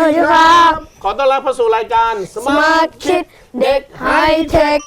วัสดีสวัสดีคครัรับบขอต้อนรับเข้าสู่รายการสมาร์ทคิดเด็กไฮเทค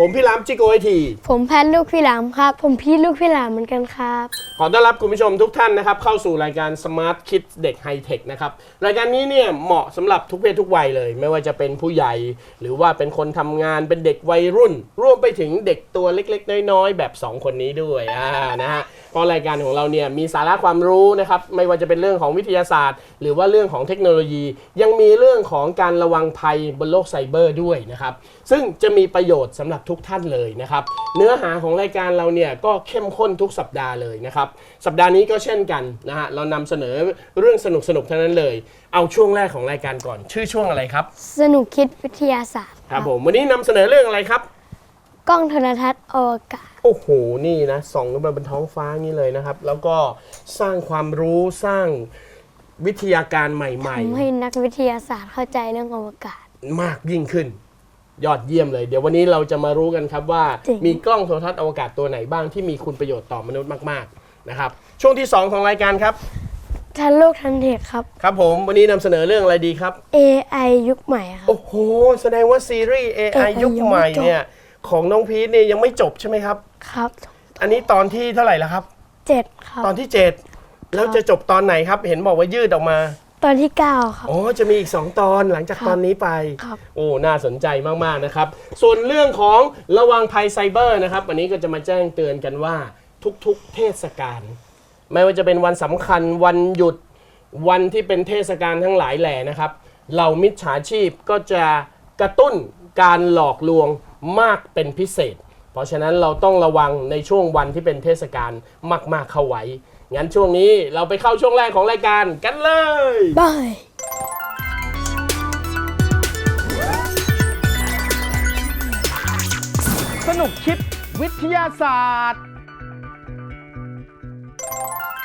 ผมพี่ล้ำจิโกไอที ผมแพทย์ลูกพี่หลามครับ ผมพี่ลูกพี่หลามเหมือนกันครับ ขอต้อนรับคุณผู้ชมทุกท่านนะครับ เข้าสู่รายการ Smart Kids เด็กไฮเทคนะครับ รายการนี้เนี่ยเหมาะสำหรับทุกเพศทุกวัยเลย ไม่ว่าจะเป็นผู้ใหญ่ หรือว่าเป็นคนทำงานเป็นเด็กวัยรุ่นร่วมไปถึงเด็กตัวเล็ก ๆ น้อย ๆ แบบ 2 คนนี้ด้วยอ่านะฮะเพ ราะรายการของเราเนี่ยมีสาระความรู้นะครับไม่ว่าจะเป็นเรื่องของวิทยาศาสตร์ หรือว่าเรื่องของเทคโนโลยี ยังมีเรื่องของการระวังภัยบนโลกไซเบอร์ด้วยนะครับซึ่งจะมีประโยชน์สำหรับทุกท่านเลยนะครับเนื้อหาของรายการเราเนี่ยก็เข้มข้นทุกสัปดาห์เลยนะครับสัปดาห์นี้ก็เช่นกันนะฮะเรานำเสนอเรื่องสนุกสนุกๆทั้งนั้นเลย เอาช่วงแรกของรายการก่อน ชื่อช่วงอะไรครับ สนุกคิดวิทยาศาสตร์ครับผมวันนี้นำเสนอเรื่องอะไรครับ กล้องโทรทัศน์อวกาศ โอ้โห นี่นะส่องขึ้นมาบนท้องฟ้านี่เลยนะครับ แล้วก็สร้างความรู้สร้างวิทยาการใหม่ทำให้นักวิทยาศาสตร์เข้าใจเรื่องอวกาศ ๆ มากยิ่งขึ้น ยอดเยี่ยมเลย เดี๋ยววันนี้เราจะมารู้กันครับว่า จริง มีกล้องโทรทัศน์อวกาศตัวไหนบ้างที่มีคุณประโยชน์ต่อมนุษย์มากๆนะครับ ช่วงที่ 2 ของรายการครับ ทันโลกทันเทคครับ ครับผมวันนี้นำเสนอเรื่องอะไรดีครับ AI ยุคใหม่ครับ โอ้โห แสดงว่าซีรีส์ AI AI ยุคใหม่ยังไม่จบเนี่ย ของน้องพีทเนี่ยยังไม่จบใช่ไหมครับ ครับอันนี้ตอนที่เท่าไหร่แล้วครับ เจ็ดครับ ตอนที่7แล้วจะจบตอนไหนครับ เห็นบอกว่ายืดออกมา ตอนที่เก้าครับ อ๋อ จะมีอีก 2 ตอนหลังจากครับตอนนี้ไป ครับ โอ้ น่าสนใจมาก ๆ นะครับ ส่วนเรื่องของระวังภัยไซเบอร์นะครับ วันนี้ก็จะมาแจ้งเตือนกันว่าทุก ๆ เทศกาล ไม่ว่าจะเป็นวันสำคัญวันหยุดวันที่เป็นเทศกาลทั้งหลายแหล่นะครับ เหล่ามิจฉาชีพก็จะกระตุ้นการหลอกลวง มากเป็นพิเศษ เพราะฉะนั้นเราต้องระวังในช่วงวันที่เป็นเทศกาลมากๆเข้าไว้ งั้นช่วงนี้เราไปเข้าช่วงแรกของรายการกันเลย บายสนุกคิดวิทยาศาสตร์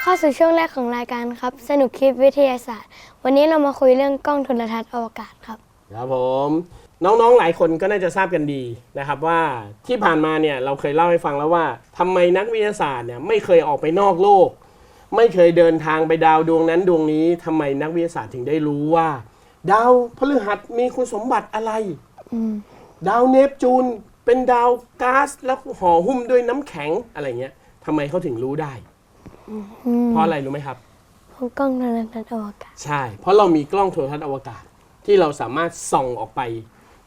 เข้าสู่ช่วงแรกของรายการครับ สนุกคิดวิทยาศาสตร์ วันนี้เรามาคุยเรื่องกล้องโทรทัศน์อวกาศครับ ครับผม น้องๆหลายคนก็น่าจะทราบกันดีนะครับว่าที่ผ่านมาเนี่ยเราเคยเล่าให้ฟังแล้วว่าทำไมนักวิทยาศาสตร์เนี่ยไม่เคยออกไปนอกโลก ไม่เคยเดินทางไปดาวดวงนั้นดวงนี้ทำไมนักวิทยาศาสตร์ถึงได้รู้ว่า ดาวพฤหัสมีคุณสมบัติอะไรดาวเนปจูนเป็นดาวก๊าซแล้วห่อหุ้มด้วยน้ำแข็งอะไรเงี้ยทำไมเขาถึงรู้ได้เพราะอะไรรู้ไหมครับของกล้องโทรทัศน์อวกาศ ใช่ เพราะเรามีกล้องโทรทัศน์อวกาศที่เราสามารถส่องออกไป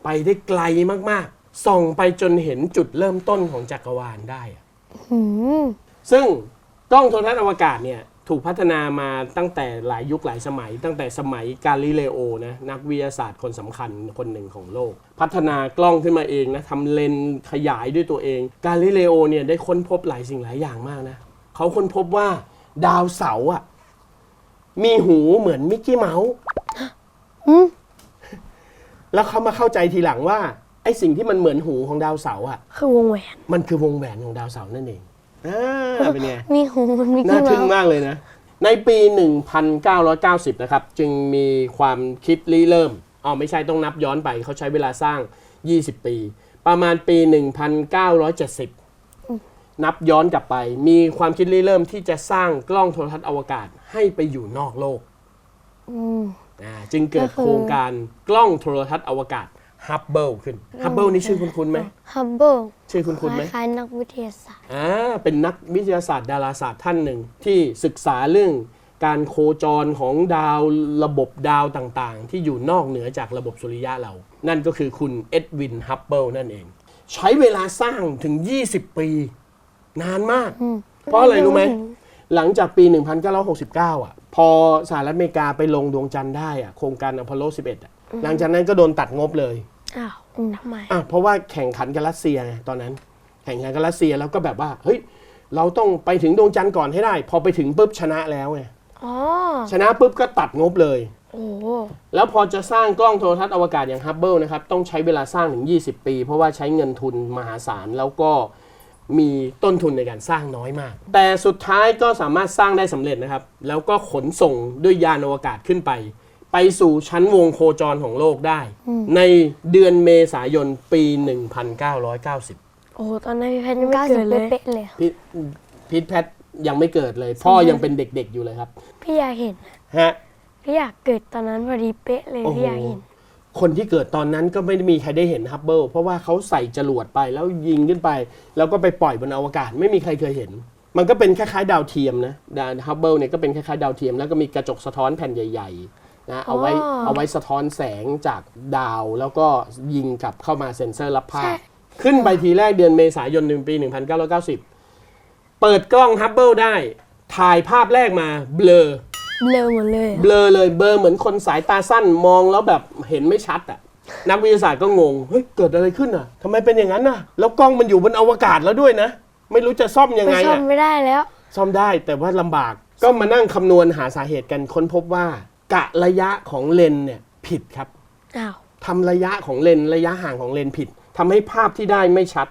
ไปได้ไกลมากๆ ส่องไปจนเห็นจุดเริ่มต้นของจักรวาลได้อะหืมซึ่งกล้องโทรทัศน์อวกาศเนี่ยถูกพัฒนามาตั้งแต่หลายยุคหลายสมัย ตั้งแต่สมัยกาลิเลโอนะนักวิทยาศาสตร์คนสำคัญคนหนึ่งของโลก พัฒนากล้องขึ้นมาเองนะทำเลนส์ขยายด้วยตัวเอง กาลิเลโอเนี่ยได้ค้นพบหลายสิ่งหลายอย่างมากนะเขาค้นพบว่าดาวเสาร์อะมีหูเหมือนมิกกี้เมาส์ อืม แล้วเขามาเข้าใจทีหลังว่าไอ้สิ่งที่มันเหมือนหูของดาวเสาร์อะ คือวงแหวน มันคือวงแหวนของดาวเสาร์นั่นเองอ่าเป็นไง มีหูมันมีน่ากี่ทึ่งเมาส์มากเลยนะ ในปี 1990 นะครับ จึงมีความคิดริเริ่มอ๋อไม่ใช่ต้องนับย้อนไปเขาใช้เวลาสร้าง 20 ปี ประมาณปี 1970 นับย้อนกลับไป มีความคิดริเริ่มที่จะสร้างกล้องโทรทัศน์อวกาศให้ไปอยู่นอกโลก อืมอ่าจึงเกิดก็คือโครงการกล้องโทรทัศน์อวกาศฮับเบิลขึ้นฮับเบิลนี่ชื่อคุณคุณไหมฮับเบิลชื่อคุณคุณไหมคล้ายๆนักวิทยาศาสตร์อ่าเป็นนักวิทยาศาสตร์ดาราศาสตร์ท่านหนึ่งที่ศึกษาเรื่องการโคจรของดาวระบบดาวต่างๆ ที่อยู่นอกเหนือจากระบบสุริยะเรา นั่นก็คือคุณเอ็ดวินฮับเบิลนั่นเอง ใช้เวลาสร้างถึง 20 ปี นานมาก เพราะอะไรรู้ไหม หลังจากปี 1969 อะ พอสหรัฐอเมริกาไปลงดวงจันทร์ได้อะโครงการอพอลโล 11อะหลังจากนั้นก็โดนตัดงบเลยอ้าวอืมทำไมอะเพราะว่าแข่งขันกับรัสเซียไงตอนนั้น แข่งขันกับรัสเซียแล้วก็แบบว่าเฮ้ยเราต้องไปถึงดวงจันทร์ก่อนให้ได้ พอไปถึงปุ๊บชนะแล้วไงอ๋อชนะปุ๊บก็ตัดงบเลย โอ้โหแล้วพอจะสร้างกล้องโทรทัศน์อวกาศอย่างฮับเบิลนะครับต้องใช้เวลาสร้างถึง 20 ปี เพราะว่าใช้เงินทุนมหาศาลแล้วก็ มีต้นทุนในการสร้างน้อยมาก แต่สุดท้ายก็สามารถสร้างได้สำเร็จนะครับ แล้วก็ขนส่งด้วยยานอวกาศขึ้นไป ไปสู่ชั้นวงโคจรของโลกได้ ในเดือนเมษายนปี 1990 โอ้โหตอนนั้นพี่แพทย์ยังไม่เก้าเกิสิบดเลย เป๊ะๆเลยพีทพีทแพทยังไม่เกิดเลย พ่อยังเป็นเด็กๆอยู่เลยครับพี่อยากเห็น ฮะ พี่อยากเกิดตอนนั้นพอดีเป๊ะเลยโอ้โห พี่อยากเห็น คนที่เกิดตอนนั้นก็ไม่ได้มีใครได้เห็นฮับเบิลเพราะว่าเขาใส่จรวดไปแล้วยิงขึ้นไป แล้วก็ไปปล่อยบนอวกาศไม่มีใครเคยเห็น มันก็เป็นคล้ายๆ ดาวเทียมนะดาวฮับเบิลเนี่ยก็เป็นคล้ายๆดาวเทียม แล้วก็มีกระจกสะท้อนแผ่นใหญ่ๆนะเอาไว้อ๋อเอาไว้สะท้อนแสงจากดาว แล้วก็ยิงกลับเข้ามาเซ็นเซอร์รับภาใช่พขึ้นไปทีแรกเดือนเมษายนปี 1990 เปิดกล้องฮับเบิลได้ถ่ายภาพแรกมาเบลอ เบลอหมดเลยอะเบลอเลยเบลอเหมือนคนสายตาสั้นมองแล้วแบบเห็นไม่ชัดอะ นักวิทยาศาสตร์ก็งง เฮ้ย เกิดอะไรขึ้นอะทำไมเป็นอย่างนั้นน่ะ แล้วกล้องมันอยู่บนอวกาศแล้วด้วยนะ ไม่รู้จะซ่อมยังไปไงซ่ออะ มไม่ได้แล้ว ซ่อมได้แต่ว่าลำบากก็มานั่งคำนวณหาสาเหตุกันค้นพบว่า กะระยะของเลนส์เนี่ยผิดครับอ้าว ทำระยะของเลนส์ระยะห่างของเลนส์ผิดทำให้ภาพที่ได้ไม่ชัด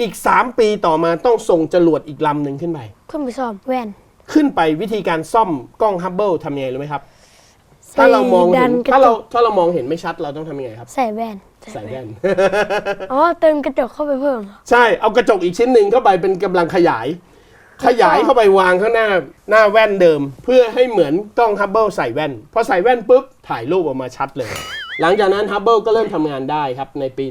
อีก 3 ปีต่อมาต้องส่งจรวดอีกลำหนึ่งขึ้นไป ขึ้นไปซ่อมแว่น ขึ้นไปวิธีการซ่อมกล้องฮับเบิลทำยังไงรู้ไหมครับ ถ้าเรามองดัเห็นกระถ้าจเรากถ้าเรามองเห็นไม่ชัดเราต้องทำยังไงครับ ใส่แว่น ใส่แว่น อ๋อ เติมกระจกเข้าไปเพิ่มเหรอใช่ เอากระจกอีกชิ้นหนึ่งเข้าไปเป็นกำลังขยาย ขยายเข้าไปวางข้างหน้าหน้าแว่นเดิม เพื่อให้เหมือนกล้องฮับเบิลใส่แว่น พอใส่แว่นปุ๊บถ่ายรูปออกมาชัดเลย หลังจากนั้นฮับเบิลก็เริ่มทำงานได้ครับ ในปี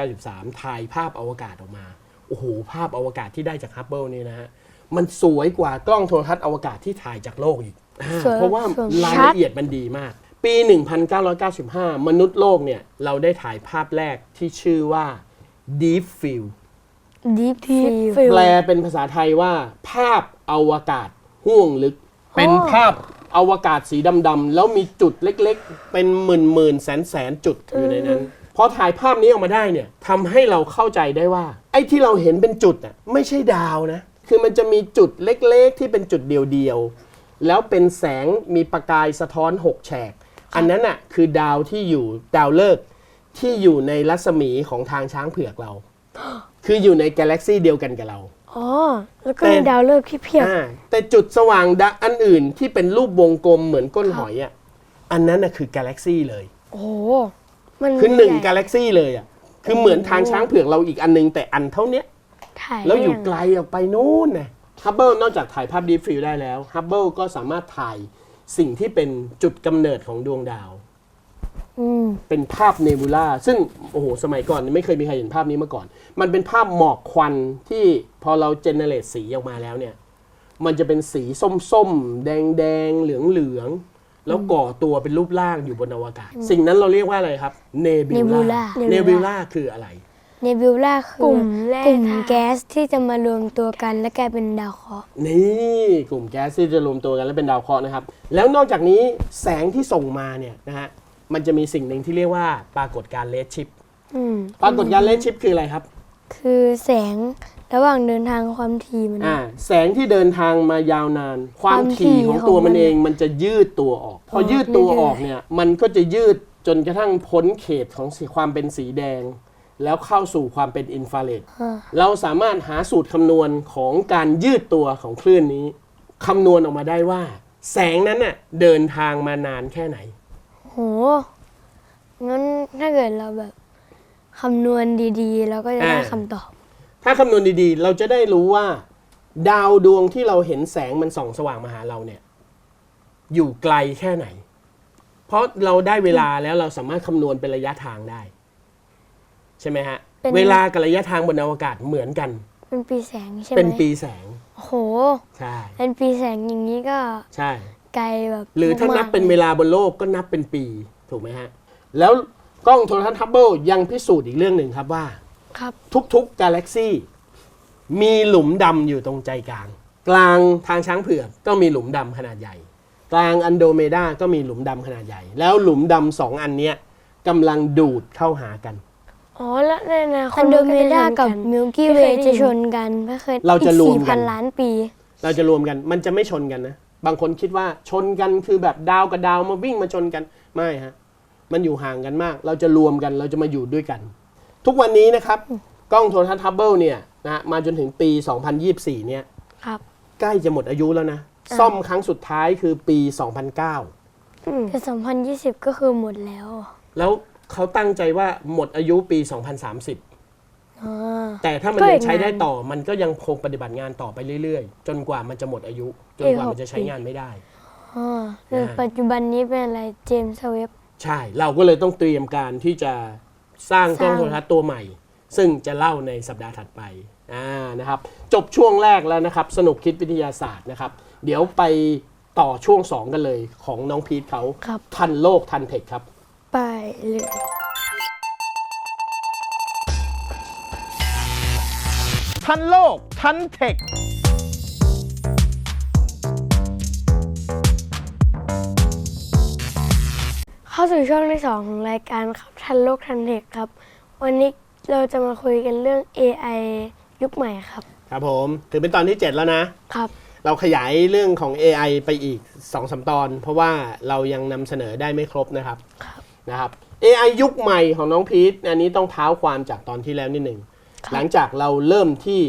1993 ถ่ายภาพอวกาศออกมา โอ้โห ภาพอวกาศที่ได้จากฮับเบิลนี่นะฮะ มันสวยกว่ากล้องโทรทัศน์อวกาศที่ถ่ายจากโลกอีกอ่าสวยเพราะว่าสวยรายชัดละเอียดมันดีมาก ปี 1995 มนุษย์โลกเนี่ย เราได้ถ่ายภาพแรกที่ชื่อว่า Deep Field ดีพีแปลเป็นภาษาไทยว่า ภาพอวกาศห่วงลึก เป็นภาพอวกาศสีดำๆแล้วมีจุดเล็กๆ เป็นหมื่นหมื่นแสนแสนๆจุดอยู่ในนั้นพอถ่ายภาพนี้ออกมาได้เนี่ยทำให้เราเข้าใจได้ว่า ไอ้ที่เราเห็นเป็นจุดอะไม่ใช่ดาวนะ คือมันจะมีจุดเล็กๆ ที่เป็นจุดเดียวๆ แล้วเป็นแสงมีประกายสะท้อนหกแฉก อันนั้นอะคือดาวที่อยู่ดาวฤกษ์ที่อยู่ในรัศมีของทางช้างเผือกเรา คืออยู่ในกาแล็กซี่เดียวกันกับเรา อ๋อ แล้วก็แต่มีดาวฤกษ์ที่เพียบ อ่าแต่จุดสว่างดะอันอื่นที่เป็นรูปวงกลมเหมือนก้นหอยอะอันนั้นน่ะคือกาแล็กซี่เลย โอ้โห มันคือหนึ่งใญ่ กาแล็กซี่เลยอะคือเหมือนทางช้างเผือกเราอีกอันนึงแต่อันเท่าเนี้ย ถ่ายแล้วอยู่ได้งไกลออกไปนู่นนะฮับเบิลนอกจากถ่ายภาพดีฟิลได้แล้วฮับเบิลก็สามารถถ่ายสิ่งที่เป็นจุดกำเนิดของดวงดาวอืมเป็นภาพเนบูล่าซึ่งโอ้โหสมัยก่อนไม่เคยมีใครเห็นภาพนี้มาก่อน มันเป็นภาพหมอกควันที่พอเราเจเนเรตสีออกมาแล้วเนี่ย มันจะเป็นสีส้มๆ แดงๆเหลืองๆแล้วก่อตัวเป็นรูปร่างอยู่บนอวกาศ สิ่งนั้นเราเรียกว่าอะไรครับเนบิว Nebula ล่าเนบิวล่าคืออะไร เนบิวล่าคือกลุ่มแร่กลุ่มธาตุ แก๊สที่จะมารวมตัวกันและกลายเป็นดาวเคราะห์นี่กลุ่มแก๊สที่จะรวมตัวกันแล้วเป็นดาวเคราะห์นะครับ แล้วนอกจากนี้แสงที่ส่งมาเนี่ยนะฮะมันจะมีสิ่งหนึ่งที่เรียกว่าปรากฏการณ์เลดชิปอืม ปรากฏการณ์เลดชิปคืออะไรครับคือแสงระหว่างเดินทางความถี่มัน อ่าแสงที่เดินทางมายาวนาน ความความถี่ถี่ของตัวของมัมันนเองมันจะยืดตัวออก พอออกยืดตัวเรื่อยๆออกเนี่ยมันก็จะยืดจนกระทั่งพ้นเขตของสีความเป็นสีแดง แล้วเข้าสู่ความเป็นอินฟราเรดอ่าเราสามารถหาสูตรคำนวณของการยืดตัวของคลื่นนี้คำนวณออกมาได้ว่า แสงนั้นน่ะเดินทางมานานแค่ไหนโหงั้นถ้าเกิดเราแบบคำนวณดีๆ เราก็จะได้อ่าคำตอบ ถ้าคำนวณดีๆ เราจะได้รู้ว่า ดาวดวงที่เราเห็นแสงมันส่องสว่างมาหาเราเนี่ย อยู่ไกลแค่ไหน เพราะเราได้เวลาแล้วเราสามารถคำนวณเป็นระยะทางได้ ใช่ไหมฮะ เป็น เวลากับระยะทางบนอวกาศเหมือนกัน เป็นปีแสงใช่ไหมเป็นปีแสง โอ้โห ใช่ เป็นปีแสงอย่างนี้ก็ใช่ ไกลแบบหรือถ้านับมกๆเป็นเวลาบนโลกก็นับเป็นปีถูกไหมฮะ แล้วกล้องโทรทัศน์ฮับเบิลยังพิสูจน์อีกเรื่องหนึ่งครับว่า ครับ ทุกๆกาแล็กซี่มีหลุมดำอยู่ตรงใจกลาง กลางทางช้างเผือกก็มีหลุมดำขนาดใหญ่ กลางอันโดเมดาก็มีหลุมดำขนาดใหญ่ แล้วหลุมดำสองอันเนี้ยกำลังดูดเข้าหากัน อ๋อแล้วในอนาคตอันโดเมดากับมิลกี้เวย์จะชนกันไม่เคยเราจะรวมกัน สี่พันล้านปี เราจะรวมกัน มันจะไม่ชนกันนะ บางคนคิดว่าชนกันคือแบบดาวกับดาวมาวิ่งมาชนกัน ไม่ฮะ มันอยู่ห่างกันมาก เราจะรวมกัน เราจะมาอยู่ด้วยกัน ทุกวันนี้นะครับ กล้องโทรทัศน์ฮับเบิลเนี่ยนะมาจนถึงปี 2024 เนี่ย ครับ ใกล้จะหมดอายุแล้วนะ ซ่อมครั้งสุดท้ายคือปี 2009 แต่ 2020 ก็คือหมดแล้ว แล้ว เขาตั้งใจว่าหมดอายุปี2030อ่าแต่ถ้ามันก็อียังกใช้ได้นานต่อมันก็ยังคงปฏิบัติงานต่อไปเรื่อยๆ จนกว่ามันจะหมดอายุ จนกว่ามันจะใช้งานไม่ได้อ่าในปัจจุบันนี้เป็นอะไรเจมส์เว็บ ใช่ เราก็เลยต้องเตรียมการที่จะสร้างกล้องสร้างโทรทัศน์ตัวใหม่ ซึ่งจะเล่าในสัปดาห์ถัดไปอ่านะครับ จบช่วงแรกแล้วนะครับ สนุกคิดวิทยาศาสตร์นะครับ เดี๋ยวไปต่อช่วง 2 กันเลยของน้องพีทเขาครับ ทันโลกทันเทคครับ ไปเลยทันโลก ทันเทคเข้าสู่ช่วงที่2ของรายการครับทันโลกทันเทคครับ วันนี้เราจะมาคุยกันเรื่อง AI ยุคใหม่ครับ ครับผม ถือเป็นตอนที่ 7 แล้วนะ ครับ เราขยายเรื่องของ AI ไปอีก2อสตอน เพราะว่าเรายังนำเสนอได้ไม่ครบนะครับ นะครับ AI ยุคใหม่ของน้องพีทอันนี้ต้องเท้าความจากตอนที่แล้วนิดหนึ่ง หลังจากเราเริ่มที่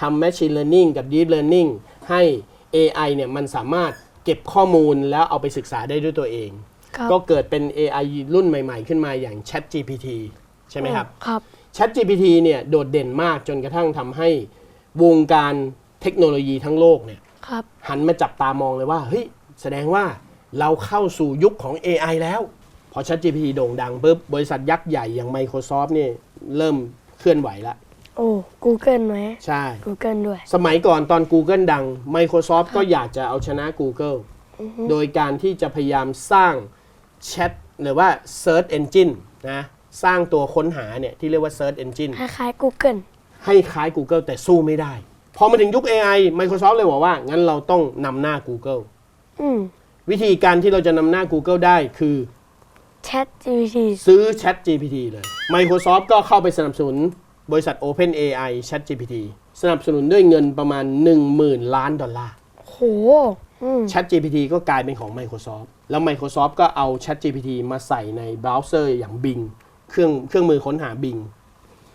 ทำ Machine Learning กับ Deep Learning ให้ AI เนี่ยมันสามารถเก็บข้อมูลแล้วเอาไปศึกษาได้ด้วยตัวเองครับก็เกิดเป็น AI รุ่นใหม่ ๆ ขึ้นมาอย่าง Chat GPT ใช่ไหมครับครับ Chat GPT เนี่ยโดดเด่นมากจนกระทั่งทำให้วงการเทคโนโลยีทั้งโลกเนี่ยครับหันมาจับตามองเลยว่าเฮ้ยแสดงว่าเราเข้าสู่ยุคของ AI แล้วพ อ ChatGPT โด่งดังปุ๊บบริษัทยักษ์ใหญ่อย่าง Microsoft เนี่ยเริ่มเคลื่อนไหวแล้วโอ้ Google ไหม ใช่ Google ด้วย สมัยก่อนตอน Google ดัง Microsoft ก็อยากจะเอาชนะ Google โดยการที่จะพยายามสร้างแชทหรือว่า Search Engine นะสร้างตัวค้นหาเนี่ยที่เรียกว่า Search Engine คล้ายๆ Google ให้คล้าย Google แต่สู้ไม่ได้ พอมาถึงยุค AI Microsoft เลยบอกว่า งั้นเราต้องนำหน้า Google อืมวิธีการที่เราจะนำหน้า Google ได้คือ Chat GPT ซื้อ Chat GPT เลย Microsoft ก็เข้าไปสนับสนุนบริษัท OpenAI Chat GPT สนับสนุนด้วยเงินประมาณ 10,000 ล้านดอลลาร์ โหอืม Chat GPT ก็กลายเป็นของ Microsoft แล้ว Microsoft ก็เอา Chat GPT มาใส่ในเบราว์เซอร์อย่าง Bing เครื่องเครื่องมือค้นหา Bing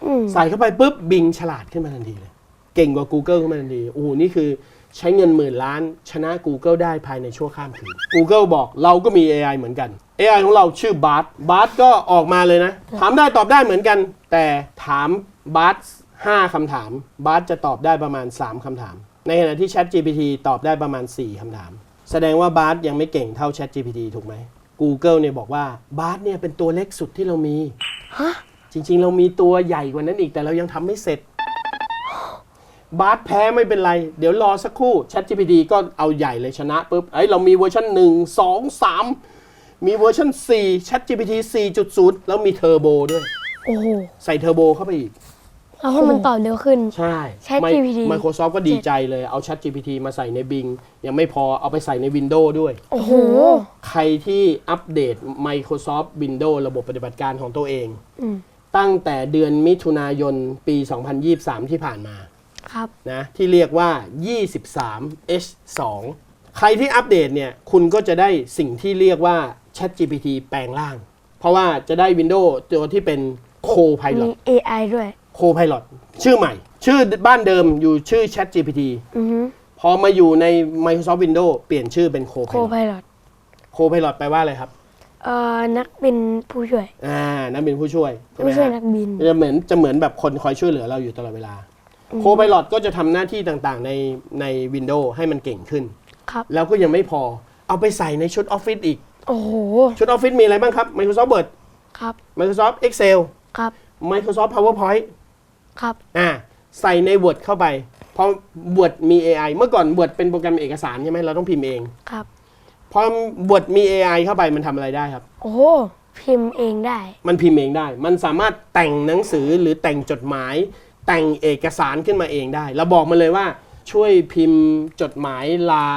อืม ใส่เข้าไปปุ๊บ Bing ฉลาดขึ้นมาทันทีเลย เก่งกว่า Google ขึ้นมาทันทีโอ้โหนี่คือ ใช้เงินหมื่นล้าน ชนะ Google ได้ภายในชั่วข้ามคืน Google บอกเราก็มี AI เหมือนกัน AI ของเราชื่อ Bard Bard ก็ออกมาเลยนะ ถามได้ตอบได้เหมือนกัน แต่ถาม Bard 5คำถาม Bard จะตอบได้ประมาณ 3คำถาม ในขณะที่ Chat GPT ตอบได้ประมาณ 4คำถาม แสดงว่า Bard ยังไม่เก่งเท่า Chat GPT ถูกไหม Google เนี่ยบอกว่า Bard เนี่ยเป็นตัวเล็กสุดที่เรามีจริง ๆ เรามีตัวใหญ่กว่านั้นอีกแต่เรายังทำไม่เสร็จ บาสแพ้ไม่เป็นไร เดี๋ยวรอสักครู่ ChatGPT ก็เอาใหญ่เลยชนะปุ๊บเอ้ยเรามีเวอร์ชัน1 2 3 มีเวอร์ชัน4 ChatGPT 4.0 แล้วมีเทอร์โบด้วย โอ้โหใส่เทอร์โบเข้าไปอีก เอาให้มันตอบเร็วขึ้น ใช่ ChatGPT Microsoft ก็ดีใจเลยเอา ChatGPT มาใส่ใน Bing ยังไม่พอเอาไปใส่ใน Windows ด้วย โอ้โห ใครที่อัปเดต Microsoft Windows ระบบปฏิบัติการของตัวเองอืมตั้งแต่เดือนมิถุนายนปี 2023 ที่ผ่านมา ครับ นะที่เรียกว่า 23 H2 ใครที่อัปเดตเนี่ย คุณก็จะได้สิ่งที่เรียกว่า ChatGPT แปลงร่าง เพราะว่าจะได้ Windows ตัวที่เป็น มี Co-Pilot AI ด้วย Co-Pilot ชื่อใหม่ ชื่อบ้านเดิมอยู่ชื่อ ChatGPT อือฮึพอมาอยู่ใน Microsoft Windows เปลี่ยนชื่อเป็น โค Co-Pilot ไพลอต Co-Pilot แปลว่าอะไรครับ เอ่อ นักบินผู้ช่วย อ่านั่นเป็นผู้ช่วยใช่ไหมผู้ช่วยฮะนักบิน จะเหมือนจะเหมือนแบบคนคอยช่วยเหลือเราอยู่ตลอดเวลา โคไ p ลอตก็จะทำหน้าที่ต่างๆ ในใน Windows ให้มันเก่งขึ้น ครับ แล้วก็ยังไม่พอเอาไปใส่ในชุด Office อีก โอ้โห ชุด Office มีอะไรบ้างครับ Microsoft Word ครับ Microsoft Excel ครับ Microsoft PowerPoint ครับ อ่าใส่ใน Word เข้าไปเพราะ Word มี AI เมื่อก่อน Word เป็นโปรแกรมเอกสารใช่ไหมเราต้องพิมพ์เองครับ พอ Word มี AI เข้าไปมันทำอะไรได้ครับ โอ้โห พิมพ์เองได้ มันพิมพ์เองได้ มันสามารถแต่งหนังสือหรือแต่งจดหมาย แต่งเอกสารขึ้นมาเองได้เราบอกมันเลยว่าช่วยพิมพ์จดหมายลา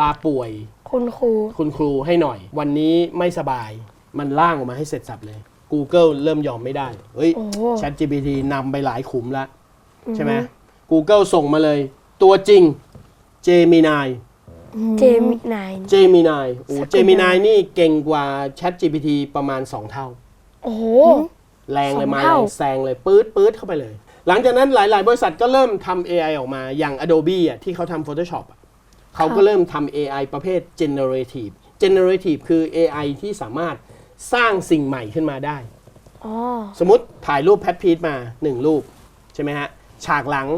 ลาป่วย คุณครู คุณครูให้หน่อย วันนี้ไม่สบายมันร่างออกมาให้เสร็จสับเลย Google เริ่มยอมไม่ได้เฮ้ย โอ้ ChatGPT นำไปหลายขุมแล้วใช่ไหม Google ส่งมาเลย ตัวจริง Gemini เจมินาย Gemini โอ้สัก Gemini นี่เก่งกว่า ChatGPT ประมาณ 2 เท่า โอ้โห แรงเลยสองมาแรเท่างแซงเลยปื๊ดปื๊ดเข้าไปเลย หลังจากนั้นหลาย ๆ บริษัทก็เริ่มทำ AI ออกมาอย่าง Adobe อะที่เขาทำ Photoshop อะเขาก็เริ่มทำ AI ประเภท generative generative คือ AI ที่สามารถสร้างสิ่งใหม่ขึ้นมาได้ อ๋อ สมมติถ่ายรูปแพทพีทมาหนึ่งรูป ใช่ไหมฮะ ฉากหลัง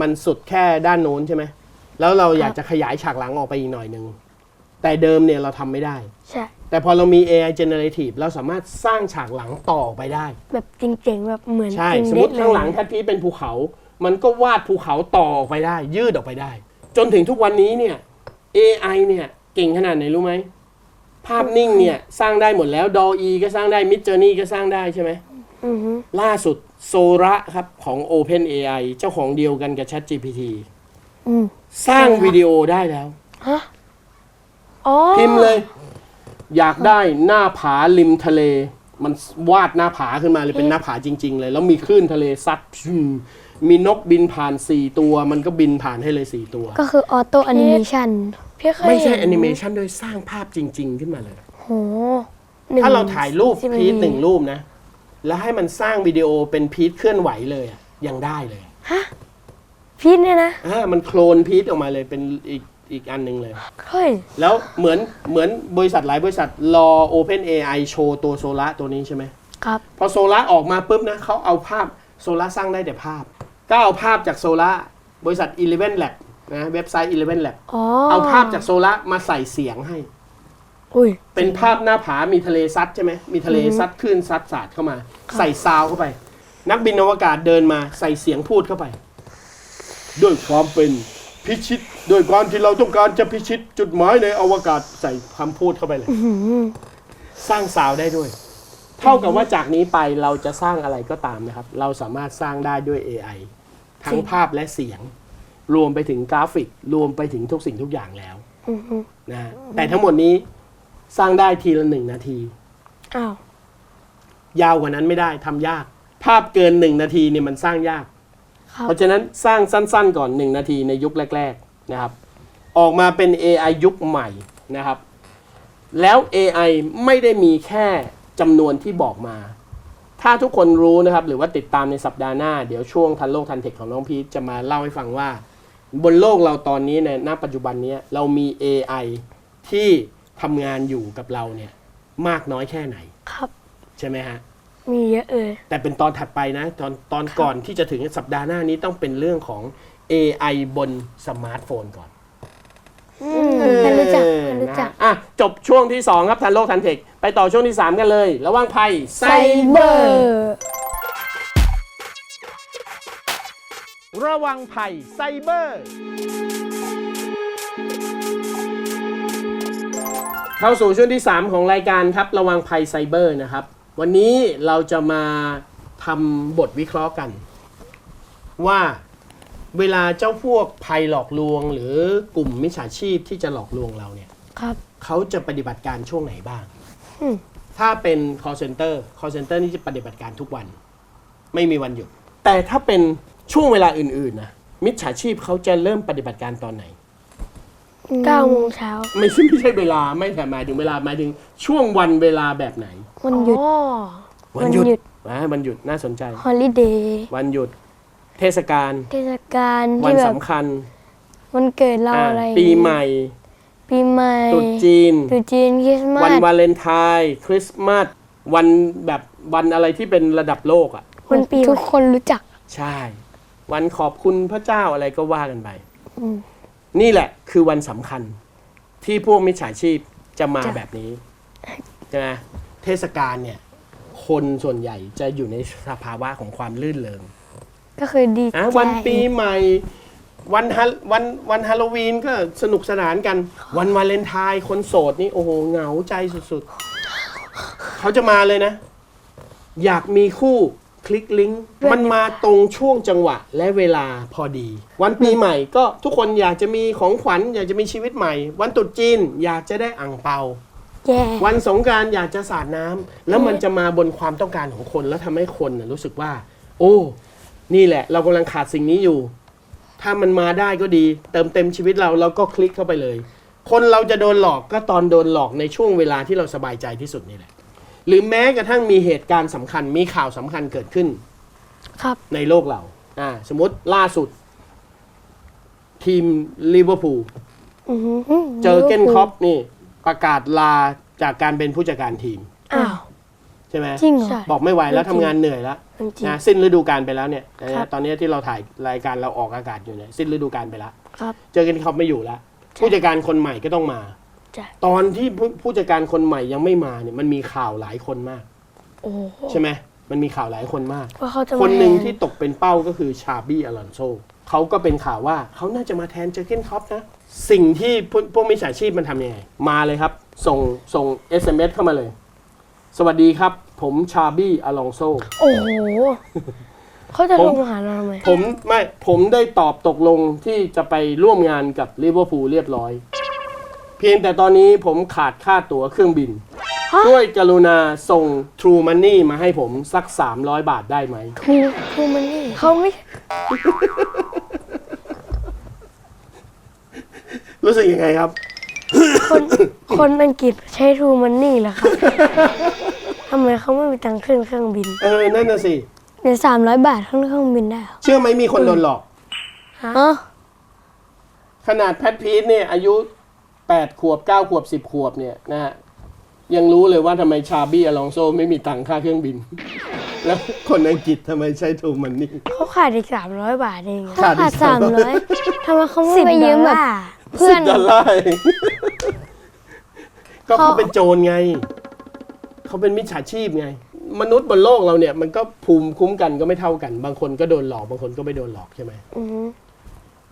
มันสุดแค่ด้านโน้นใช่ไหม แล้วเราอยากจะขยายฉากหลังออกไปอีกหน่อยหนึ่งแต่เดิมเนี่ยเราทำไม่ได้ ใช่ แต่พอเรามี AI generative เราสามารถสร้างฉากหลังต่อออกไปได้ แบบจริงๆแบบเหมือนใช่ จริงสมมติเดะข้างหลังเยแพทพีทเป็นภูเขา มันก็วาดภูเขาต่อออกไปได้ ยืดออกไปได้ จนถึงทุกวันนี้เนี่ย AI เนี่ยเก่งขนาดไหนรู้ไหม ภาพนิ่งเนี่ยสร้างได้หมดแล้ว DALL-E ก็สร้างได้ Midjourney ก็สร้างได้ใช่ไหม อือฮึล่าสุดโซระครับของ OpenAI เจ้าของเดียวกันกับ ChatGPT อืมสร้างวิดีโอได้แล้ว ฮะอ๋อพิมพ์เลย อยากได้หน้าผาริมทะเล มันวาดหน้าผาขึ้นมาเลยเป็นหน้าผาจริง ๆ เลย แล้วมีคลื่นทะเลซัดพิมมีนกบินผ่าน4ตัว มันก็บินผ่านให้เลย4ตัว ก็คือออโต้แอนิเมชันพี่เคยไม่ใช่ห็แอนิเมชันโดยสร้างภาพจริง ๆ ขึ้นมาเลยโหหนึ่งถ้าเราถ่ายรูปสิบพีทนาทีหนึ่งรูปนะ แล้วให้มันสร้างวิดีโอเป็นพีทเคลื่อนไหวเลยอะยังได้เลยพีทเนี่ยนะอ่ามันโคลนพีทออกมาเลยเป็นอีก อีกอันหนึ่งเลย เฮ้ย แล้วเหมือนเหมือนบริษัทหลายบริษัทรอ Open AI โชว์ตัวโซล่าตัวนี้ใช่ไหมครับ พอโซล่าออกมาปุ๊บนะเขาเอาภาพโซล่าสร้างได้แต่ภาพ ก็เอาภาพจากโซล่าบริษัท Eleven Lab นะเว็บไซต์ Eleven Lab อ๋อเอาภาพจากโซล่ามาใส่เสียงให้ อุ้ย เป็นภาพหน้าผา มีทะเลซัดใช่ไหม มีทะเลซัดคลื่นซัดสาดเข้ามา ใส่ซาวเข้าไป นักบินอวกาศเดินมาใส่เสียงพูดเข้าไป ด้วยความเป็นพิชิต ด้วยความที่เราต้องการจะพิชิตจุดหมายในอวกาศใส่คำพูดเข้าไปเลย สร้างซาวได้ด้วย เท่ากับว่าจากนี้ไปเราจะสร้างอะไรก็ตามนะครับ เราสามารถสร้างได้ด้วย AI ทั้งภาพและเสียง รวมไปถึงกราฟิก รวมไปถึงทุกสิ่งทุกอย่างแล้วอือฮึนะฮะแต่ทั้งหมดนี้สร้างได้ทีละหนึ่งนาที อ้าว ยาวกว่านั้นไม่ได้ทำยาก ภาพเกินหนึ่งนาทีเนี่ยมันสร้างยากครับเพราะฉะนั้นสร้างสั้น ๆ ก่อน1นาทีในยุคแรกๆ นะครับ ออกมาเป็น AI ยุคใหม่นะครับ แล้ว AI ไม่ได้มีแค่จำนวนที่บอกมา ถ้าทุกคนรู้นะครับ หรือว่าติดตามในสัปดาห์หน้า เดี๋ยวช่วงทันโลกทันเทคของน้องพีชจะมาเล่าให้ฟังว่า บนโลกเราตอนนี้ในณปัจจุบันนี้เรามี AI ที่ทำงานอยู่กับเราเนี่ยมากน้อยแค่ไหน ครับ ใช่ไหมฮะ มีเยอะเลย แต่เป็นตอนถัดไปนะ ตอนตอนก่อนที่จะถึงสัปดาห์หน้านี้ต้องเป็นเรื่องของ AI บนสมาร์ทโฟนก่อนอืมไม่รู้จักไม่รู้จัก นะอะจบช่วงที่ 2 ครับทันโลกทันเทค ไปต่อช่วงที่ 3 กันเลย ระวังภัยไซเบอร์ ระวังภัยไซเบอร์ เข้าสู่ช่วงที่ 3 ของรายการครับ ระวังภัยไซเบอร์นะครับ วันนี้เราจะมาทำบทวิเคราะห์กัน ว่า เวลาเจ้าพวกภัยหลอกลวง หรือกลุ่มมิจฉาชีพที่จะหลอกลวงเราเนี่ยครับ เขาจะปฏิบัติการช่วงไหนบ้าง อืม ถ้าเป็น call center call center นี่จะปฏิบัติการทุกวัน ไม่มีวันหยุด แต่ถ้าเป็นช่วงเวลาอื่นๆนะมิจฉาชีพเขาจะเริ่มปฏิบัติการตอนไหน เก้าโมงเช้าไม่ใช่ไม่ใช่เวลาไม่แต่หมายถึงเวลาหมายถึงช่วงวันเวลาแบบไหนวันหยุดวันหยุดอ่าวันหยุดน่าสนใจ ฮอลิเดย์วันหยุด เทศกาลเทศกาลวันที่แบบสำคัญวันเกิดเราอ่าอะไรปีใหม่ ปีใหม่ตรุษจีน ตรุษจีนคริสต์มาวันสวาเลนไทน์คริสต์มาสวันแบบวันอะไรที่เป็นระดับโลกอะ วันปีทุกคนรู้จัก ใช่ วันขอบคุณพระเจ้าอะไรก็ว่ากันไปอืมนี่แหละคือวันสำคัญ ที่พวกมิจฉาชีพจะมาจ้ะแบบนี้ใช่ไหมเทศกาลเนี่ย คนส่วนใหญ่จะอยู่ในสภาวะของความลื่นเริง ก็คือดีใจ อะวันปีใหม่ วันฮาวันวันฮาโลวีนก็สนุกสนานกัน วันวาเลนไทน์คนโสดนี่โอ้โหเหงาใจสุดๆ เขาจะมาเลยนะ อยากมีคู่คลิกลิงก์มันมาตรงช่วงจังหวะและเวลาพอดี วันปีใหม่ก็ทุกคนอยากจะมีของขวัญ อยากจะมีชีวิตใหม่ วันตรุษจีนอยากจะได้อ่างเปา แย่วันสงกรารอยากจะสาดน้ำแล้วมันจะมาบนความต้องการของคนแล้วทำให้คนน่ะรู้สึกว่า โอ้ นี่แหละ เรากำลังขาดสิ่งนี้อยู่ ถ้ามันมาได้ก็ดี เติมเต็มชีวิตเราเราก็คลิกเข้าไปเลย คนเราจะโดนหลอกก็ตอนโดนหลอกในช่วงเวลาที่เราสบายใจที่สุดนี่แหละ หรือแม้กระทั่งมีเหตุการณ์สำคัญ มีข่าวสำคัญเกิดขึ้น ครับในโลกเรา อ่า สมมติล่าสุด ทีมลิเวอร์พูลอือหือเจอเกนครอปนี่ ประกาศลาจากการเป็นผู้จัดการทีม อ้าว ใช่ไหมจริงเหรอ บอกไม่ไหวแล้วจริงทำงานเหนื่อยแล้วมัน จริง นะสิ้นฤดูกาลไปแล้วเนี่ยนะครัฮะบตอนนี้ที่เราถ่ายรายการเราออกอากาศอยู่เนี่ยสิ้นฤดูกาลไปแล้ว ครับ เจอกันเขาไม่อยู่แล้วผู้จัดการคนใหม่ก็ต้องมา ใช่ตอนที่ผู้ผู้จัดการคนใหม่ยังไม่มาเนี่ยมันมีข่าวหลายคนมาก โอ้โหใช่ไหมมันมีข่าวหลายคนมาก ว่าเขาจะมาคนหนึ่งแทที่ตกเป็นเป้าก็คือชาบี้อลอนโซเขาก็เป็นข่าวว่าเขาน่าจะมาแทนเจอร์เกนครอปนะ สิ่งที่พวกพวกมิจฉาชีพมันทำยังไง มาเลยครับ ส่งส่ง SMS เข้ามาเลย สวัสดีครับ ผมชาบี้อลองโซ โอ้โหเขาจะผมลงมาหาเราทำไมผมไม่ผมได้ตอบตกลงที่จะไปร่วมงานกับลิเวอร์พูลเรียบร้อย เพียงแต่ตอนนี้ผมขาดค่าตั๋วเครื่องบินฮะช่วยกรุณาส่ง True Money มาให้ผมสัก 300 บาทได้ไหม ทูทูมันนี่เขาไม่รู้สึกยังไงครับ คน คนอังกฤษใช้ทูมันนี่เหรอครับทำไมเขาไม่มีตังค์ขึ้นเครื่องบินเออนั่นน่ะสิเดี๋ยวสามร้อยบาทขึ้นเครื่องบินได้เหรอเชื่อไหมมีคนโดนหลอก ฮะขนาดแพทพีทเนี่ยอายุ8ขวบ9ขวบ10ขวบเนี่ยนะฮะยังรู้เลยว่าทำไมชาบี้อลองโซไม่มีตังค่าเครื่องบิน แล้วคนอังกฤษทำไมใช้ทูมันนี่ เขาขาดอีกสามร้อยบาทเองขาดอีขาดกสามร้อย300ทำไมเขาไม่ไปยืมแบบเพื่อน สิบดอลลาร์เองก็เขาเป็นโจรไง เขาเป็นมิจฉาชีพไง มนุษย์บนโลกเราเนี่ยมันก็ภูมิคุ้มกันก็ไม่เท่ากัน บางคนก็โดนหลอกบางคนก็ไม่โดนหลอกใช่ไหมอือหือ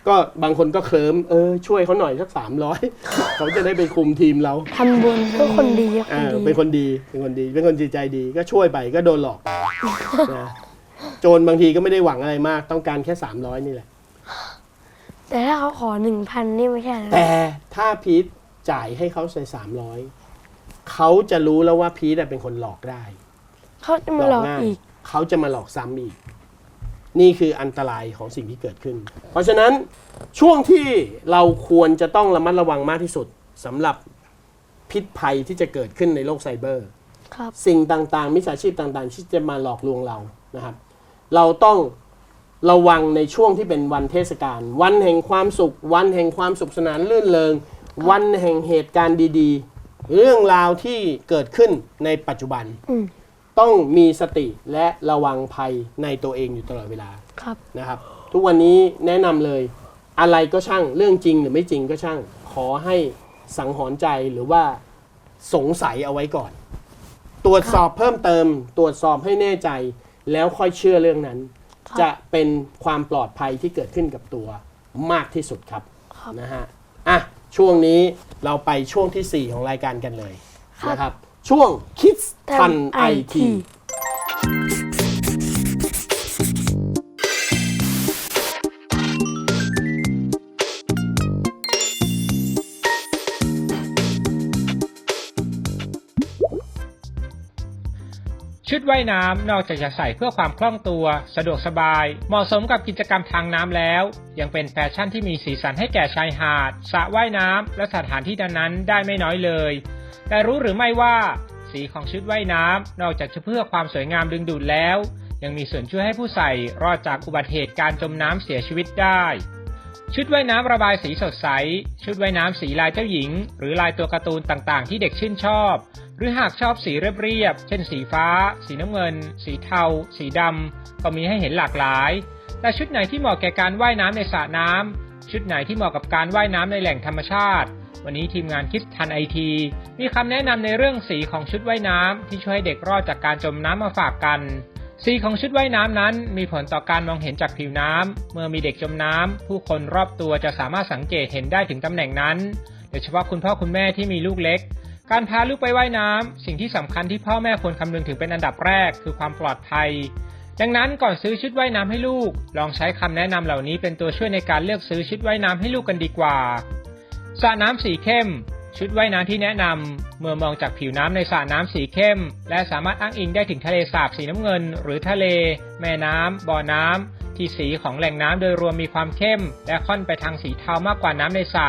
ก็บางคนก็เคลิ้มเออช่วยเขาหน่อยสักสามร้อยเขาจะได้ไปคุมทีมเราทำบุญเพื่อคนดีคเอนอดี เป็นคนดีเป็นคนดีเป็นคนจิตใจดีก็ช่วยไปก็โดนหลอกไปนะโจรบางทีก็ไม่ได้หวังอะไรมาก ต้องการแค่สามร้อยนี่แหละ แต่ถ้าเขาขอหนึ่งพันนี่ไม่ใช่นะแต่ถ้าพีทจ่ายให้เขาใส่สามร้อย เขาจะรู้แล้วว่าพีทอะเป็นคนหลอกได้เขาจะมาหลอกง่ายอีก เขาจะมาหลอกซ้ำอีก นี่คืออันตรายของสิ่งที่เกิดขึ้น เพราะฉะนั้นช่วงที่เราควรจะต้องระมัดระวังมากที่สุดสำหรับพิษภัยที่จะเกิดขึ้นในโลกไซเบอร์ ครับ สิ่งต่างๆ มิจฉาชีพต่างๆ ที่จะมาหลอกลวงเรานะครับ เราต้องระวังในช่วงที่เป็นวันเทศกาล วันแห่งความสุข วันแห่งความสุขสนานลื่นเริงวันแห่งเหตุการณ์ดี ๆ เรื่องราวที่เกิดขึ้นในปัจจุบัน อืมต้องมีสติและระวังภัยในตัวเองอยู่ตลอดเวลาครับ นะครับ ทุกวันนี้แนะนำเลยอะไรก็ช่างเรื่องจริงหรือไม่จริงก็ช่าง ขอให้สังหรณ์ใจหรือว่าสงสัยเอาไว้ก่อน ตรวจสอบเพิ่มเติม ตรวจสอบให้แน่ใจ แล้วค่อยเชื่อเรื่องนั้น ครับ จะเป็นความปลอดภัยที่เกิดขึ้นกับตัวมากที่สุดครับ ครับ นะฮะ อะ ช่วงนี้เราไปช่วงทีสี่4 ของรายการกันเลยครับนะครับ ช่วงคิดทันไอ IT ที ดว่ายน้ำนอกจากจะใส่เพื่อความคล่องตัว สะดวกสบาย เหมาะสมกับกิจกรรมทางน้ำแล้ว ยังเป็นแฟชั่นที่มีสีสันให้แก่ชายหาดสระว่ายน้ำและสถานที่ดังนั้นได้ไม่น้อยเลย แต่รู้หรือไม่ว่า สีของชุดว่ายน้ำนอกจากจะเพื่อความสวยงามดึงดูดแล้ว ยังมีส่วนช่วยให้ผู้ใส่รอดจากอุบัติเหตุการจมน้ำเสียชีวิตได้ชุดว่ายน้ำระบายสีสดใส ชุดว่ายน้ำสีลายเจ้าหญิง หรือลายตัวการ์ตูนต่างๆ ที่เด็กชื่นชอบ รือหากชอบสีเรียบๆ เช่นสีฟ้า สีน้ำเงิน สีเทา สีดำ ก็มีให้เห็นหลากหลาย แต่ชุดไหนที่เหมาะแก่การว่ายน้ำในสระน้ำ ชุดไหนที่เหมาะกับการว่ายน้ำในแหล่งธรรมชาติ วันนี้ทีมงานคิดทันไอทีมีคำแนะนำในเรื่องสีของชุดว่ายน้ำที่ช่วยให้เด็กรอดจากการจมน้ำมาฝากกันสีของชุดว่ายน้ำนั้นมีผลต่อการมองเห็นจากผิวน้ำ เมื่อมีเด็กจมน้ำ ผู้คนรอบตัวจะสามารถสังเกตเห็นได้ถึงตำแหน่งนั้น โดยเฉพาะคุณพ่อคุณแม่ที่มีลูกเล็ก การพาลูกไปว่ายน้ำสิ่งที่สำคัญที่พ่อแม่ควรคำนึงถึงเป็นอันดับแรก คือความปลอดภัย ดังนั้นก่อนซื้อชุดว่ายน้ำให้ลูก ลองใช้คำแนะนำเหล่านี้เป็นตัวช่วยในการเลือกซื้อชุดว่ายน้ำให้ลูกกันดีกว่าสระน้ำสีเข้ม ชุดว่ายน้ำที่แนะนำเมื่อมองจากผิวน้ำในสระน้ำสีเข้ม และสามารถอ้างอิงได้ถึงทะเลสาบสีน้ำเงิน หรือทะเล แม่น้ำบ่อน้ำที่สีของแหล่งน้ำโดยรวมมีความเข้ม และค่อนไปทางสีเทามากกว่าน้ำในสระ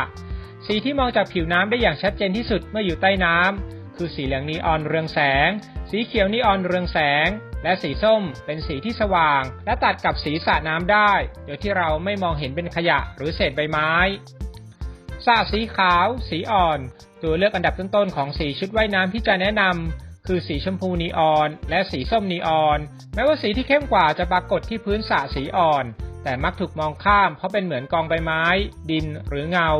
สีที่มองจากผิวน้ำได้อย่างชัดเจนที่สุดเมื่ออยู่ใต้น้ำคือสีเหลืองนีออนเรืองแสง สีเขียวนีออนเรืองแสง และสีส้มเป็นสีที่สว่าง และตัดกับสีสระน้ำได้ โดยที่เราไม่มองเห็นเป็นขยะหรือเศษใบไม้สระสีขาว สีอ่อน ตัวเลือกอันดับต้นๆของสีชุดว่ายน้ำที่จะแนะนำคือสีชมพูนีออน และสีส้มนีออน แม้ว่าสีที่เข้มกว่าจะปรากฏที่พื้นสระสีอ่อน แต่มักถูกมองข้ามเพราะเป็นเหมือนกองใบไม้ ดินหรือเงา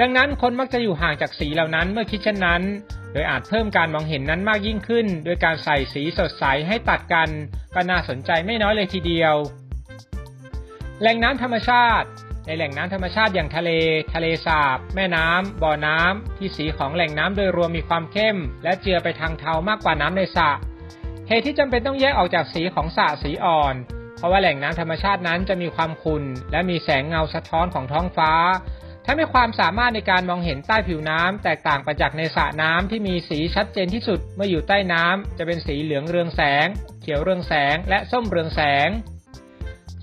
ดังนั้นคนมักจะอยู่ห่างจากสีเหล่านั้นเมื่อคิดเช่นนั้น โดยอาจเพิ่มการมองเห็นนั้นมากยิ่งขึ้น โดยการใส่สีสดใสให้ตัดกันก็น่าสนใจไม่น้อยเลยทีเดียว แหล่งน้ำธรรมชาติ ในแหล่งน้ำธรรมชาติอย่างทะเล ทะเลสาบ แม่น้ำบ่อน้ำที่สีของแหล่งน้ำโดยรวมมีความเข้ม และเจือไปทางเทามากกว่าน้ำในสระเหตุที่จำเป็นต้องแยกออกจากสีของสระสีอ่อน เพราะว่าแหล่งน้ำธรรมชาตินั้นจะมีความขุ่นและมีแสงเงาสะท้อนของท้องฟ้า ทำให้ความสามารถในการมองเห็นใต้ผิวน้ำแตกต่างไปจากในสระน้ำที่มีสีชัดเจนที่สุดเมื่ออยู่ใต้น้ำจะเป็นสีเหลืองเรืองแสง เขียวเรืองแสง และส้มเรืองแสง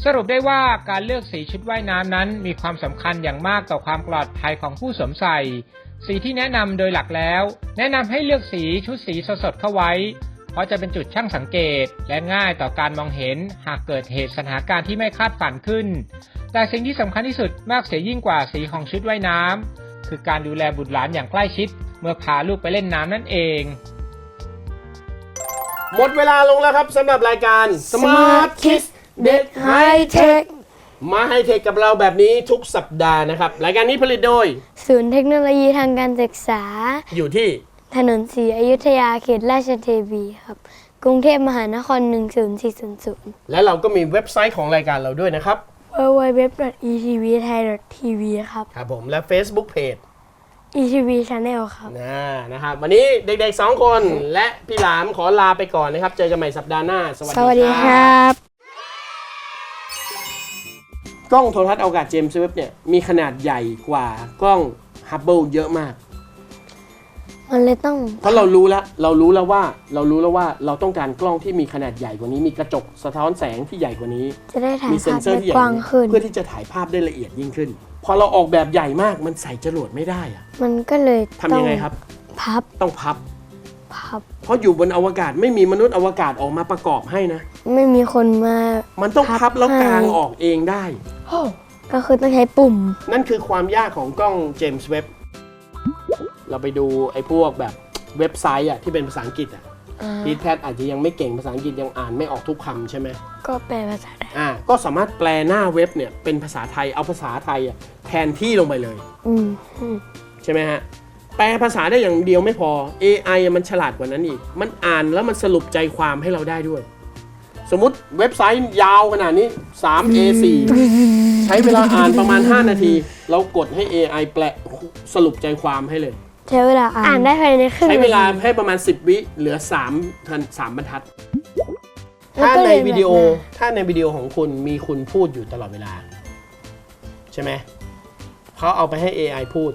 สรุปได้ว่าการเลือกสีชุดว่ายน้ำนั้น มีความสำคัญอย่างมากต่อความปลอดภัยของผู้สวมใส่ สีที่แนะนำโดยหลักแล้ว แนะนำให้เลือกสีชุดสีสดๆเข้าไว้ เพราะจะเป็นจุดช่างสังเกต และง่ายต่อการมองเห็นหากเกิดเหตุสถานการณ์ที่ไม่คาดฝันขึ้นแต่สิ่งที่สำคัญที่สุดมากเสียยิ่งกว่าสีของชุดว่ายน้ำคือการดูแลบุตรหลานอย่างใกล้ชิด เมื่อพาลูกไปเล่นน้ำนั่นเอง หมดเวลาลงแล้วครับสำหรับรายการ Smart Kids เด็กไฮเทคมาไฮเทคกับเราแบบนี้ทุกสัปดาห์นะครับ รายการนี้ผลิตโดย ศูนย์เทคโนโลยีทางการศึกษา อยู่ที่ถนนศรีอยุธยาเขตราชเทวีครับกรุงเทพมหานคร 10400 และเราก็มีเว็บไซต์ของรายการเราด้วยนะครับ www.etvthai.tv ครับ ครับผมและ Facebook Page ETV Channel ครับนะนะครับ วันนี้เด็กๆ 2 คนและพี่หลามขอลาไปก่อนนะครับ เจอกันใหม่สัปดาห์หน้า สวัสสวัสดีดีคครับรับกล้องโทรทัศน์อวกาศเจมส์เว็บเนี่ยมีขนาดใหญ่กว่ากล้องฮับเบิลเยอะมาก มันเลยต้องเพราะเรารู้แล้วเรารู้แล้วว่าเรารู้แล้วว่าเราต้องการกล้องที่มีขนาดใหญ่กว่านี้ มีกระจกสะท้อนแสงที่ใหญ่กว่านี้ จะได้ถ่ายมีเซ็นภาพเซอร์ได้ที่ใหญ่กว้างขึ้น เพื่อที่จะถ่ายภาพได้ละเอียดยิ่งขึ้น พอเราออกแบบใหญ่มากมันใส่จรวดไม่ได้อะมันก็เลยทำยังไงครับ พับต้องพับ พับ เพราะอยู่บนอวกาศไม่มีมนุษย์อวกาศออกมาประกอบให้นะ ไม่มีคนมา มันต้องพัพับบแล้วให้ กางออกเองได้ ก็คือต้องใช้ปุ่ม นั่นคือความยากของกล้องเจมส์เว็บ เราไปดูไอ้พวกแบบเว็บไซต์อะที่เป็นภาษาอังกฤษอะอ่าพีทแพทอาจจะยังไม่เก่งภาษาอังกฤษยังอ่านไม่ออกทุกคำใช่ไหมก็แปลภาษาได้อ่าก็สามารถแปลหน้าเว็บเนี่ยเป็นภาษาไทยเอาภาษาไทยอะแทนที่ลงไปเลย อืมอืมใช่ไหมฮะ แปลภาษาได้อย่างเดียวไม่พอ AI อะมันฉลาดกว่านั้นอีก มันอ่านแล้วมันสรุปใจความให้เราได้ด้วย สมมุติเว็บไซต์ยาวขนาดนี้ 3 A4 ใช้เวลาอ่านประมาณ 5 นาที เรากดให้ AI แปลสรุปใจความให้เลย ใช้เวลาอ่านได้ภายในครึ่งใช้เวลานาทีให้ประมาณ 10 วิเหลือ3ทัน3บรรทัดแล้วถ้าก็ในเรียนแบบวิดีโอนั้นถ้าในวิดีโอของคุณมีคุณพูดอยู่ตลอดเวลา ใช่ไหมเขาเอาไปให้ AI พูด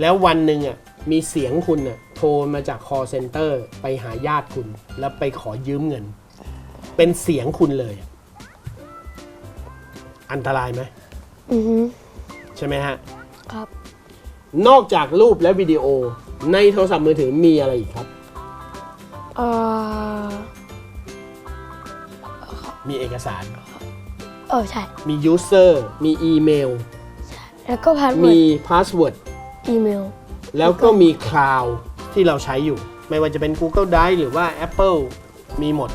แล้ววันหนึ่งอะมีเสียงคุณอะโทรมาจาก call center ไปหาญาติคุณ แล้วไปขอยืมเงิน เป็นเสียงคุณเลยอะอันตรายไหมอือฮึใช่ไหมฮะ ครับ นอกจากรูปและวิดีโอ ในโทรศัพท์มือถือมีอะไรอีกครับ เอ่อ มีเอกสาร เออใช่ มี user มีอีเมล แล้วก็พาสเวิมีร์ด password อีเมล แล้วก็มี Cloud ที่เราใช้อยู่ ไม่ว่าจะเป็น Google Drive หรือว่า Apple มีหมด